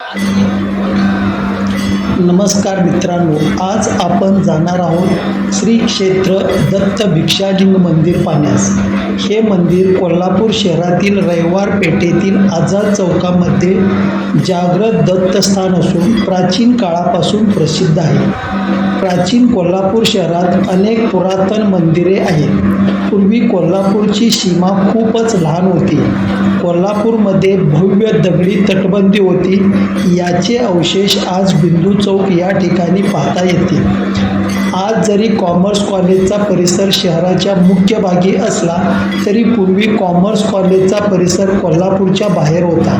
啊。नमस्कार मित्रांनो आज आपण जाणार आहोत श्री क्षेत्र दत्त भिक्षाजिंग मंदिर पाहण्यास हे मंदिर कोल्हापूर शहरातील रविवार पेठेतील आझाद चौकामध्ये जागृत दत्तस्थान असून प्राचीन काळापासून प्रसिद्ध आहे. प्राचीन कोल्हापूर शहरात अनेक पुरातन मंदिरे आहेत. पूर्वी कोल्हापूरची सीमा खूपच लहान होती. कोल्हापूरमध्ये भव्य दगडी तटबंदी होती. याचे अवशेष आज बिंदू चौक या ठिकाणी पाहता येते आज जरी कॉमर्स कॉलेजचा परिसर शहराच्या मुख्य भागी असला तरी पूर्वी कॉमर्स कॉलेजचा परिसर कोल्हापूरच्या बाहेर होता.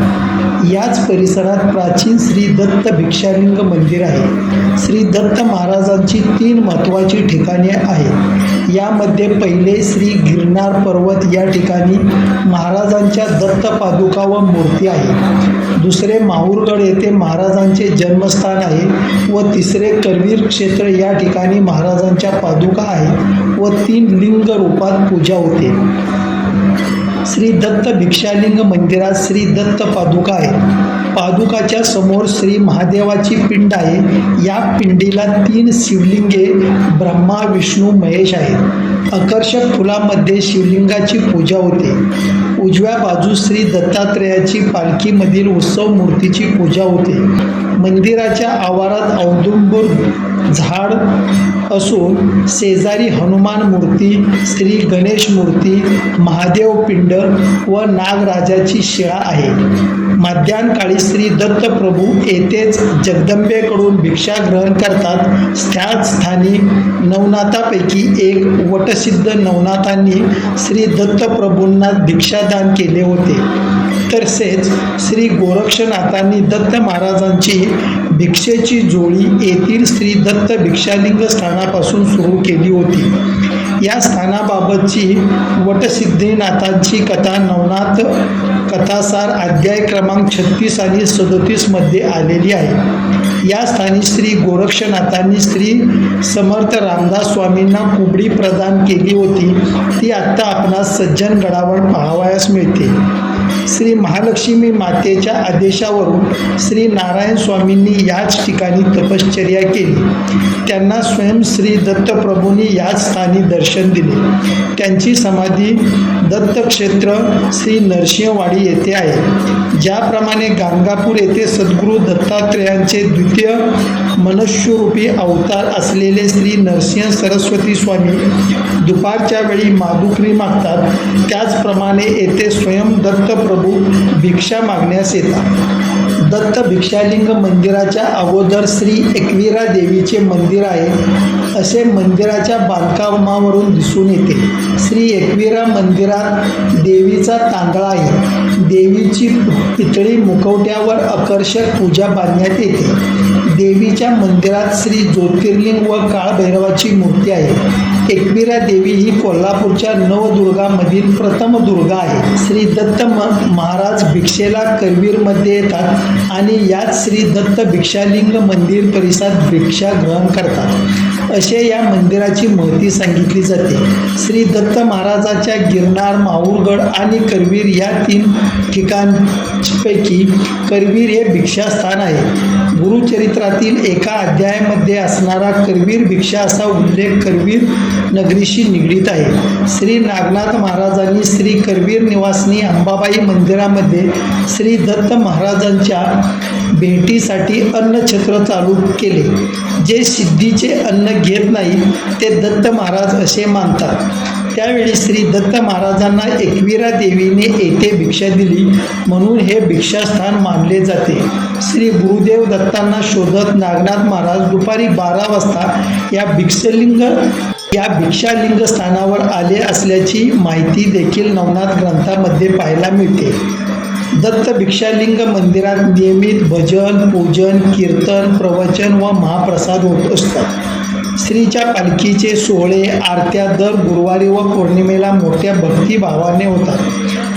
याच परिसरात प्राचीन श्री दत्त भिक्षालिंग मंदिर आहे. श्री दत्त महाराजांची तीन महत्त्वाची ठिकाणे आहेत. यामध्ये पहिले श्री गिरनार पर्वत या ठिकाणी महाराजांच्या दत्त पादुका व मूर्ती आहे. दुसरे माहूरगड येथे महाराजांचे जन्मस्थान आहे व तिसरे करवीर क्षेत्र या ठिकाणी महाराजांच्या पादुका आहेत व तीन लिंग रूपात पूजा होते. श्री दत्त भिक्षालिंग मंदिरात श्री दत्त पादुका आहे पादुकाच्या समोर श्री महादेवाची पिंड आहे. या पिंडीला तीन शिवलिंगे ब्रह्मा विष्णू महेश आहेत. आकर्षक फुलामध्ये शिवलिंगाची पूजा होते. उजव्या बाजू श्री दत्तात्रेयाची पालखीमधील उत्सव मूर्तीची पूजा होते. मंदिराच्या आवारात औदुंबूर झाड असून शेजारी हनुमान मूर्ती श्री गणेश मूर्ती महादेव पिंड व नागराजाची शिळा आहे. मध्यान्हकाळी श्री दत्तप्रभू येथेच जगदंबेकडून भिक्षा ग्रहण करतात. त्याच स्थानी नवनाथापैकी एक वटसिद्ध नवनाथांनी श्री दत्तप्रभूंना भिक्षादान केले होते. तसेच श्री गोरक्षनाथांनी दत्त महाराजांची भिक्षेची जोडी येथील श्री दत्त भिक्षालिंग स्थानापासून सुरू केली होती. या स्थानाबाबतची वटसिद्धीनाथांची कथा नवनाथ कथासार अध्याय क्रमांक छत्तीस आणि सदोतीसमध्ये आलेली आहे. या स्थानी श्री गोरक्षनाथांनी श्री समर्थ रामदास स्वामींना कुबडी प्रदान केली होती. ती आत्ता आपणास सज्जनगडावर पाहावयास मिळते. श्री महालक्ष्मी मातेच्या आदेशावरून श्री नारायण स्वामींनी याच ठिकाणी तपश्चर्या केली. त्यांना स्वयं श्री दत्तप्रभूंनी याच स्थानी दर्शन दिले. त्यांची समाधी दत्तक्षेत्र श्री नरसिंहवाडी येथे आहे. ज्याप्रमाणे गाणगापूर येथे सद्गुरू दत्तात्रेयांचे द्वितीय मनुष्यरूपी अवतार असलेले श्री नरसिंह सरस्वती स्वामी दुपारच्या वेळी मादुकरी मागतात. त्याचप्रमाणे येथे स्वयं दत्तप्रभू भिक्षा मागण्यास येतात. दत्त भिक्षालिंग मंदिराच्या अगोदर श्री एकविरा देवीचे मंदिर आहे. असे मंदिराच्या बांधकामावरून दिसून येते. श्री एकविरा मंदिरात देवीचा तांदळा आहे. देवीची पितळी मुखवट्यावर आकर्षक पूजा बांधण्यात येते. देवीच्या मंदिरात श्री ज्योतिर्लिंग व काळभैरवाची मूर्ती आहे. एकविरा देवी ही कोल्हापूरच्या नवदुर्गामधील प्रथम दुर्गा आहे. श्री दत्त म महाराज भिक्षेला करवीरमध्ये येतात आणि यात श्री दत्त भिक्षालिंग मंदिर परिसरात भिक्षा ग्रहण करतात. असे या मंदिराची महती सांगितली जाते. श्री दत्त महाराजाच्या गिरनार माहूरगड आणि करवीर या तीन ठिकाणपैकी करवीर हे भिक्षास्थान आहे. गुरुचरित्रातील एका अध्यायामध्ये असणारा करवीर भिक्षा असा उल्लेख करवीर नगरीशी निगडीत आहे. श्री नागनाथ महाराजांनी श्री करवीर निवासनी अंबाबाई मंदिरामध्ये श्री दत्त महाराजांच्या भेटीसाठी अन्नछत्र चालू केले. जे सिद्धीचे अन्न घेत नाही ते दत्त महाराज असे मानतात. त्यावेळी श्री दत्त महाराजांना एकविरा देवीने येथे भिक्षा दिली म्हणून हे भिक्षास्थान मानले जाते. श्री गुरुदेव दत्तांना शोधत नागनाथ महाराज दुपारी बारा वाजता या भिक्षलिंग या भिक्षालिंग स्थानावर आले असल्याची माहिती देखील नवनाथ ग्रंथामध्ये पाहायला मिळते. दत्त भिक्षालिंग मंदिरात नियमित भजन पूजन कीर्तन प्रवचन व महाप्रसाद होत असतात. श्रीच्या पालखीचे सोहळे आरत्या दर गुरुवारी व पौर्णिमेला मोठ्या भक्तिभावाने होतात.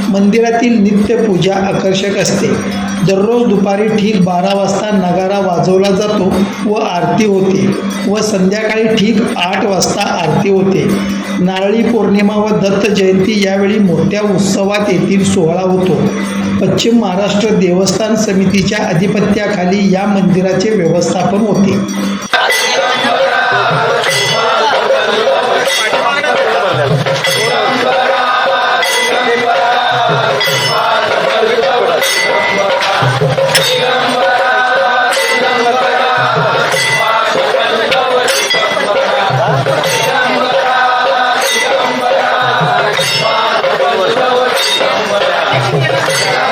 मंदिरातील नित्यपूजा आकर्षक असते. दररोज दुपारी ठीक बारा वाजता नगारा वाजवला जातो व आरती होते व संध्याकाळी ठीक आठ वाजता आरती होते. नारळी पौर्णिमा व दत्त जयंती यावेळी मोठ्या उत्सवात येथील सोहळा होतो. पश्चिम महाराष्ट्र देवस्थान समितीच्या अधिपत्याखाली या मंदिराचे व्यवस्थापन होते Yeah.